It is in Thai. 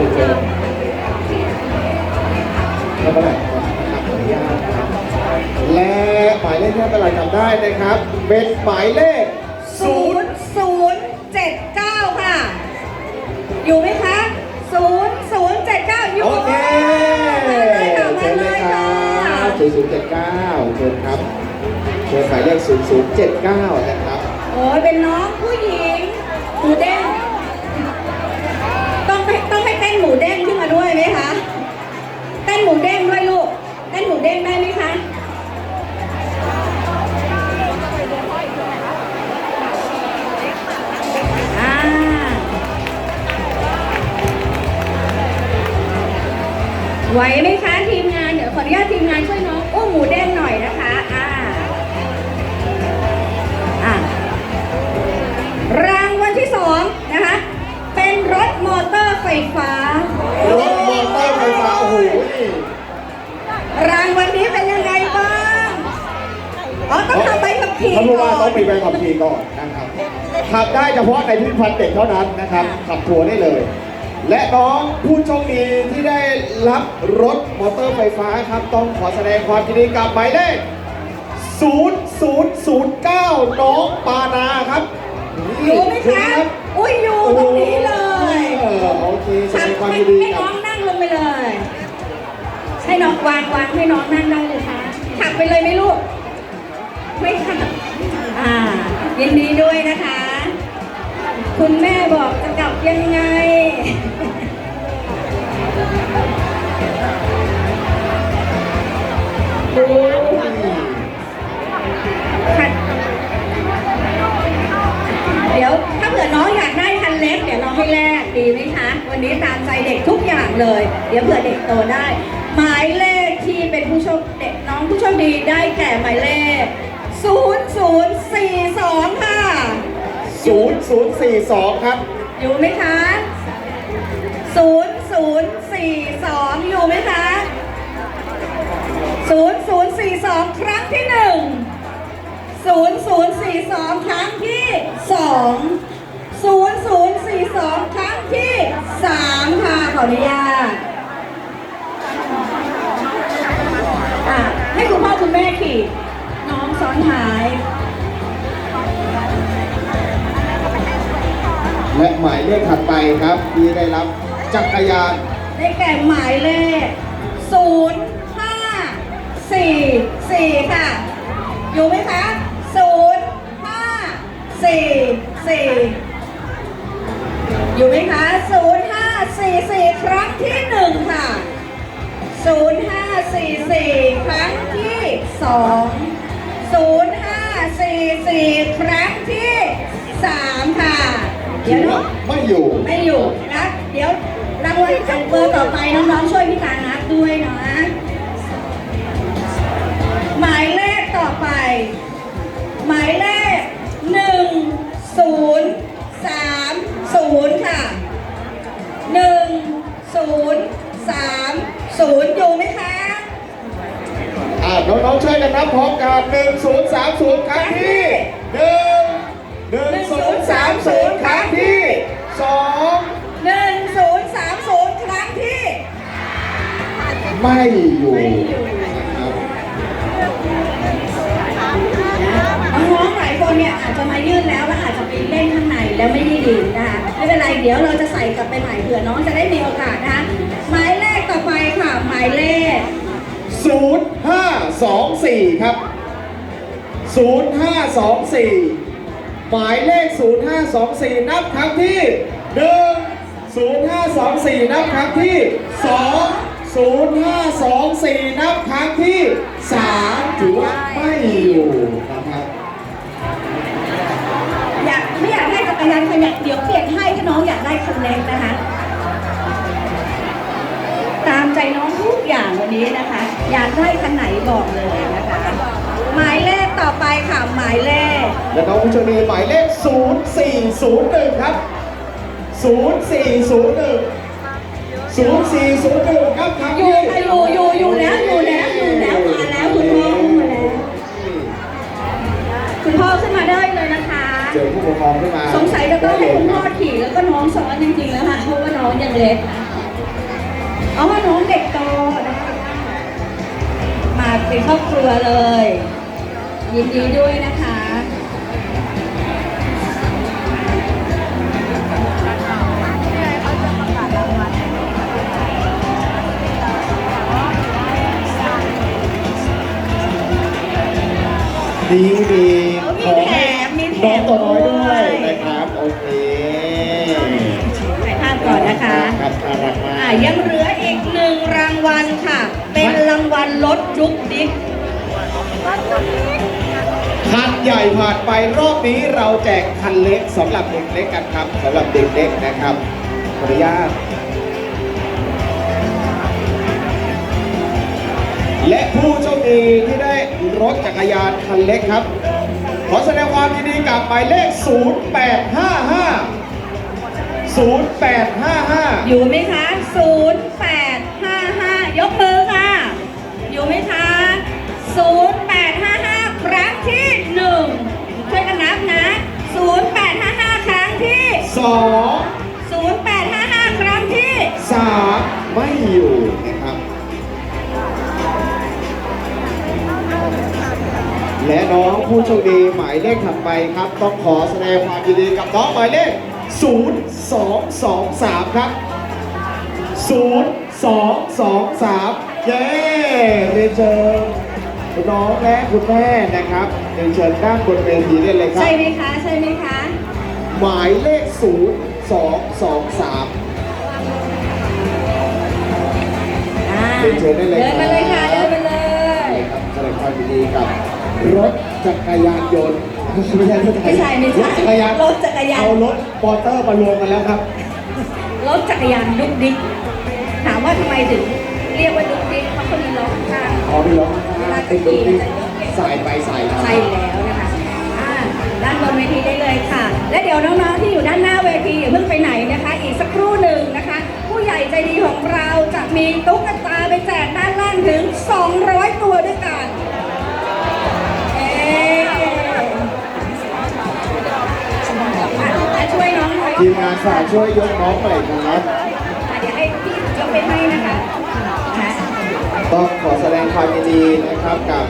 เดี๋ยวเจอแล้วก็แบบนะครับขออนุญาตนะครับและหมายเลขที่ท่านประหลัดจำได้นะครับ เป็นหมายเลขศูนย์ศูนย์เจ็ดเก้าค่ะ อยู่ไหมคะศูนย์ศูนย์เจ็ดเก้าอยู่โอเคมาเลยค่ะมาเชิญเลเลยยครัค่ะบ0079เชิญครับเชิญหมายเลข0079นะครับโอ้ยเป็นน้องผู้หญิงหมูเด้ ไหวไหมคะทีมงาน เดี๋ยวขออนุญาตทีมงานช่วยน้องอุ้มหมูเด้งหน่อยนะคะ อ่า อ่ารางวัลที่สองนะคะ เป็นรถมอเตอร์ไฟฟ้า รถมอเตอร์ไฟฟ้าโอ้โหรางวัลนี้เป็นยังไงบ้างอ๋อต้องทำใบขับขี่ท่านผู้ว่าก่อต้อนงมีใบขับขี่ก่อนนะครับขับได้เฉพาะในพิพิธภัณฑ์เด็กเท่านั้นนะครับขับทัวร์ได้เลย และน้องผู้โชคดีที่ได้รับรถมอเตอร์ไฟฟ้าครับ ต้องขอแสดงความยินดีกับหมายเลข 0009 น้องปานาครับอยู่ไหมเชิญคะรับอุ้ยอยู่ตรงนี้เลยเออโอเคแสดขับงความให้ยินดีให้กัน้บองนั่งลงไปเลย ให้น้องวางวางให้น้องนั่งได้เลยค่ะขับไปเลยไหมลูก ไม่ขับอ่ายินดีด้วยนะคะ คุณแม่บอกจะกลับยังไงดูคันเดี๋ยวถ้าเผื่อน้องอยากได้คันเล็กเดี๋ยวเราให้แลกดีไหมคะ วันนี้ตามใจเด็กทุกอย่างเลย เดี๋ยวเผื่อเด็กโตได้ หมายเลขที่เป็นผู้โชคเด็กน้องผู้โชคดีได้แก่หมายเลข 0042ค่ะ 0042 ครับ อยู่ไหมคะ 0042 อยู่ไหมคะ 0042 ครั้งที่หนึ่ง0042 ครั้งที่สอง0042 ครั้งที่สามค่ะ ขออนุญาตอะให้คุณพ่อคุณแม่ขี่ และหมายเลขถัดไปครับที่ได้รับจักรยานได้แก่หมายเลข 0 5 4 4 ค่ะ อยู่ไหมคะ 0 5 4 4 อยู่ไหมคะ 0 5 4 4 ครั้งที่ 1 ค่ะ 0 5 4 4 ครั้งที่ 2 0 5 4 4 ครั้งที่ 3 ค่ะ เดี๋ยวเนาะไม่อยู่ ไม่อยู่นะเดี๋ยวรางวัลเบอร์ต่อไปน้องๆช่วยพี่ตานับด้วยเนาะหมายเลขต่อไป หมายเลขหนึ่งศูนย์สามศูนย์ค่ะหนึ่งศูนย์สามศูนย์อยู่ไหมคะอ่าน้องๆช่วยกันนับพร้อมกัน1030ครั้งที่ ไม่อยู่ไม่อยู่นะครับน้องๆหลายคนเนี่ยอาจจะมายื่นแล้วแล้วอาจจะไปเล่นข้างในแล้วไม่ได้ดีนะคะไม่เป็นไรเดี๋ยวเราจะใส่กลับไปใหม่เผื่อน้องจะได้มีโอกาสนะคะหมายเลขต่อไปค่ะหมายเลข 0524 ครับ 0524 หมายเลข 0524 นับครั้งที่ 1 0524 นับครั้งที่ 2 0524นับครั้งที่3ถือว่าไม่อยู่นะครับอยากไม่อยากได้จักรยานคันใหญ่เดี๋ยวเปลี่ยนให้ถ้าน้องอยากได้คันเล็กนะคะ ตามใจน้องทุกอย่างวันนี้นะคะ อยากได้คันไหนบอกเลยนะคะ หมายเลขต่อไปค่ะ หมายเลข และน้องผู้โชคดีหมายเลข 0401 ครับ 0401 0401ครับครั้งอยู่ที่ค่ะอยู่อยู่อยู่แล้วอยู่แล้วอยู่แล้วมาแล้วคุณพ่อมาแล้วคุณพ่อขึ้นมาได้เลยนะคะ เจอผู้ปกครองขึ้นมาสงสัยจะต้องให้คุณพ่อขี่แล้วก็น้องซ้อนจริงๆแล้วค่ะเพราะว่าน้องยังเล็กเอ๋อน้องเด็กโตนะคะมาเป็นครอบครัวเลย ยินดีด้วยนะคะ ดีดีมีแถมมีแถน้องมตัวน้อยด้วด้วยยนะครับโอเคถ่ายภาพก่อนนะคะ ครับน่ารักมาอ่ากยังเหลืออีกหนึ่งรางวัลค่ะ เป็นรางวัลรถจุกดิ๊กคันใหญ่ผ่านไปรอบนี้เราแจกคันเล็กสำหรับเด็กเล็กกันครับสำหรับเด็กเล็กนะครับขออนุญาต และผู้โชคดีที่ได้รถจักรยานคันเล็กครับ ขอแสดงความยินดีกับหมายเลข 0855 0855 อยู่ไหมคะ 0855 ยกมือค่ะ อยู่ไหมคะ 0855 ครั้งที่หนึ่งช่วยกันนับนะ 0855 ครั้งที่ 2 0855 ครั้งที่ 3 ไม่อยู่ และน้องผู้โชคดีหมายเลขถัดไปครับ ต้องขอแสดงความยินดีกับน้องหมายเลข 0223 ครับ 0223 เย้เรียนเชิญคุณน้องและคุณแม่นะครับเรียนเชิญด้านบนเวทีได้เลยครับ ใช่ไหมคะ ใช่ไหมคะ หมายเลข 0223อ่าเรียนเชิญได้เลยเดินมาเลยค่ะครับเดินมาเลยครับแสดงความยินดีกับ รถจักรยานยนต์ไม่ใช่รถจักรไม่ยานใช่ไม่ใช่รถจักรยานรถจักรยาน เอารถปอเตอร์มารวมกันแล้วครับ รถจักรยานดุกดิ๊กถามว่าทำไมถึงเรียกว่าดุกดิ๊กเพราะเขามีล้อข้างอ๋อพี่ร้องติดรถที่สายไปสายมาใช่แล้วนะคะอ่าด้านบนเวทีได้เลยค่ะ และเดี๋ยวน้องๆที่อยู่ด้านหน้าเวทีอย่าเพิ่งไปไหนนะคะ อีกสักครู่หนึ่งนะคะ ผู้ใหญ่ใจดีของเราจะมีตุ๊ก ทีมงานฝากช่วยยกน้องหน่อยครับอะเดี๋ยวให้พี่ยกไปให้นะคะนะต้องขอแสดงความยินดีนะครับกับ